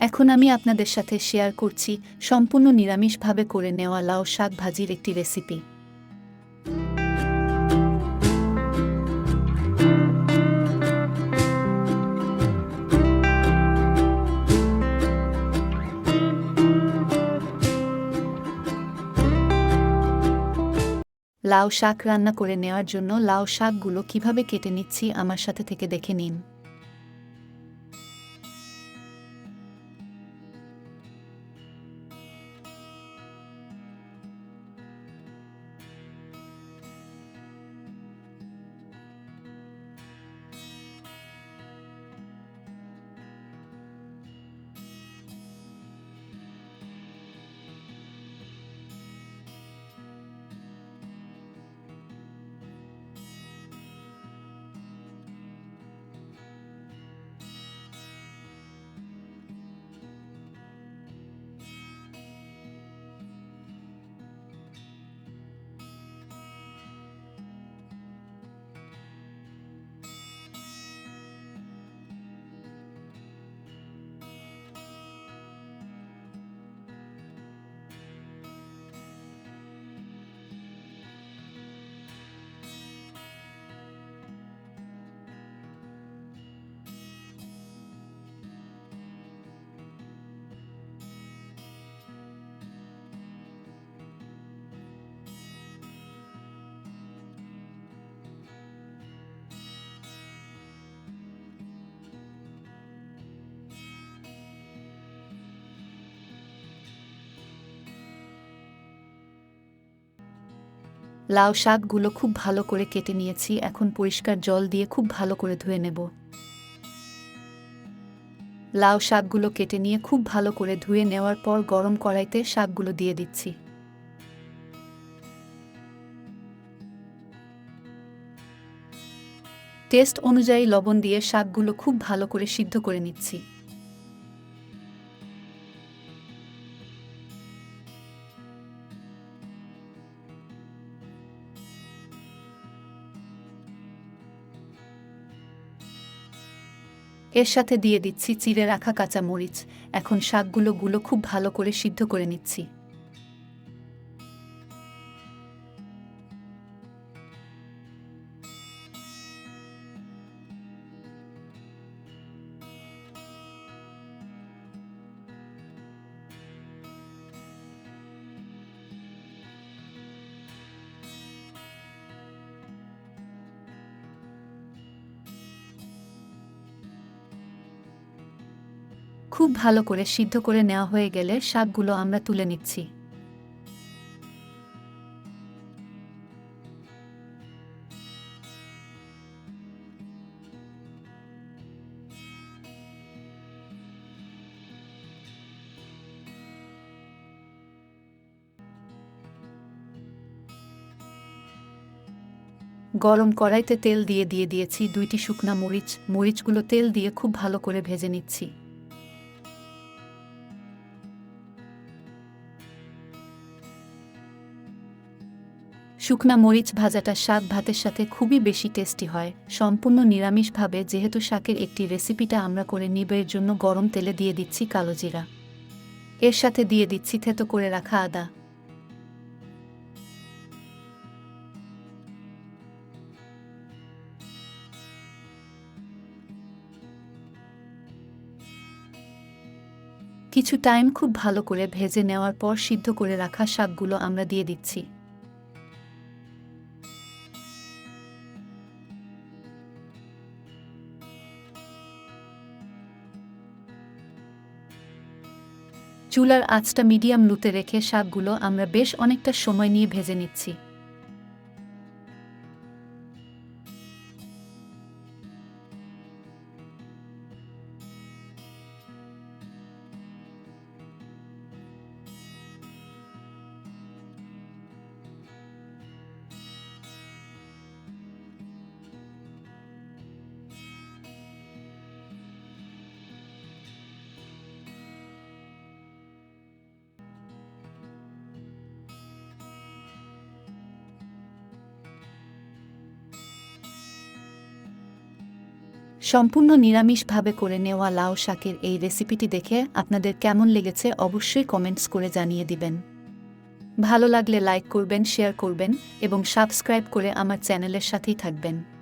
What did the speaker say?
এখন আমি আপনাদের সাথে শেয়ার করছি সম্পূর্ণ নিরামিষভাবে করে নেওয়া লাউ শাক ভাজির একটি রেসিপি। লাউ শাক রান্না করে নেওয়ার জন্য লাউ শাকগুলো কীভাবে কেটে নিচ্ছি আমার সাথে থেকে দেখে নিন। লাউ শাকগুলো খুব ভালো করে কেটে নিয়েছি, এখন পরিষ্কার জল দিয়ে খুব ভালো করে ধুয়ে নেব। লাউ শাকগুলো কেটে নিয়ে খুব ভালো করে ধুয়ে নেওয়ার পর গরম কড়াইতে শাকগুলো দিয়ে দিচ্ছি। টেস্ট অনুযায়ী লবণ দিয়ে শাকগুলো খুব ভালো করে সিদ্ধ করে নিচ্ছি। এর সাথে দিয়ে দিচ্ছি চিড়ে রাখা কাঁচা মরিচ এখন শাকগুলো গুলো খুব ভালো করে সিদ্ধ করে নিচ্ছি। খুব ভালো করে সিদ্ধ করে নেওয়া হয়ে গেলে শাকগুলো আমরা তুলে নিচ্ছি। গরম কড়াইতে তেল দিয়ে দিয়ে দিয়েছি দুইটি শুকনা মরিচ। মরিচগুলো তেল দিয়ে খুব ভালো করে ভেজে নিচ্ছি। শুকনা মরিচ ভাজাটা শাক ভাতের সাথে খুবই বেশি টেস্টি হয়। সম্পূর্ণ নিরামিষভাবে যেহেতু শাকের একটি রেসিপিটা আমরা করে নিবের জন্য গরম তেলে দিয়ে দিচ্ছি কালো জিরা। এর সাথে দিয়ে দিচ্ছি থেতো করে রাখা আদা। কিছু টাইম খুব ভালো করে ভেজে নেওয়ার পর সিদ্ধ করে রাখা শাকগুলো আমরা দিয়ে দিচ্ছি। চুলার আঁচটা মিডিয়াম লুতে রেখে শাকগুলো আমরা বেশ অনেকটা সময় নিয়ে ভেজে নিচ্ছি। সম্পূর্ণ নিরামিষভাবে করে নেওয়া লাউ শাকের এই রেসিপিটি দেখে আপনাদের কেমন লেগেছে অবশ্যই কমেন্টস করে জানিয়ে দিবেন। ভালো লাগলে লাইক করবেন, শেয়ার করবেন এবং সাবস্ক্রাইব করে আমার চ্যানেলের সাথেই থাকবেন।